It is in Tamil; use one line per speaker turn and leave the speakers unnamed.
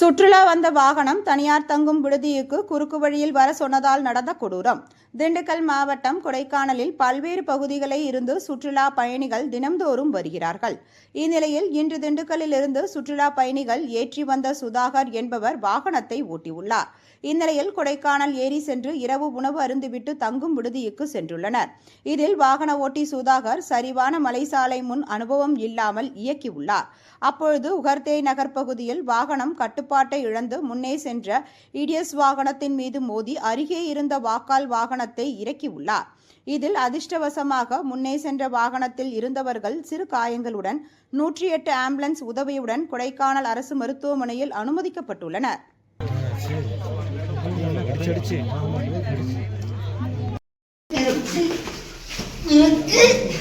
சுற்றுலா வந்த வாகனம் தனியார் தங்கும் விடுதிக்கு குறுக்கு வழியில் வர சொன்னதால் நடந்த கொடூரம். திண்டுக்கல் மாவட்டம் கொடைக்கானலில் பல்வேறு பகுதிகளில் இருந்து சுற்றுலா பயணிகள் தினம்தோறும் வருகிறார்கள். இந்நிலையில் இன்று திண்டுக்கல்லில் இருந்து சுற்றுலா பயணிகள் ஏற்றி வந்த சுதாகர் என்பவர் வாகனத்தை ஓட்டியுள்ளார். இந்நிலையில் கொடைக்கானல் ஏரி சென்று இரவு உணவு அருந்துவிட்டு தங்கும் விடுதிக்கு சென்றுள்ளனர். இதில் வாகன ஓட்டி சுதாகர் சரிவான மலைசாலை முன் அனுபவம் இல்லாமல் இயக்கியுள்ளார். அப்பொழுது உகர்தே நகர் பகுதியில் வாகனம் கட்டுப்பாட்டை இழந்து முன்னே சென்ற இடியஸ் வாகனத்தின் மீது மோதி அருகே இருந்த வாக்கால் வாகனத்தை இறக்கியுள்ளார். இதில் அதிர்ஷ்டவசமாக முன்னே சென்ற வாகனத்தில் இருந்தவர்கள் சிறு காயங்களுடன் நூற்றி எட்டு ஆம்புலன்ஸ் உதவியுடன் கொடைக்கானல் அரசு மருத்துவமனையில் அனுமதிக்கப்பட்டுள்ளனர்.
எனக்கு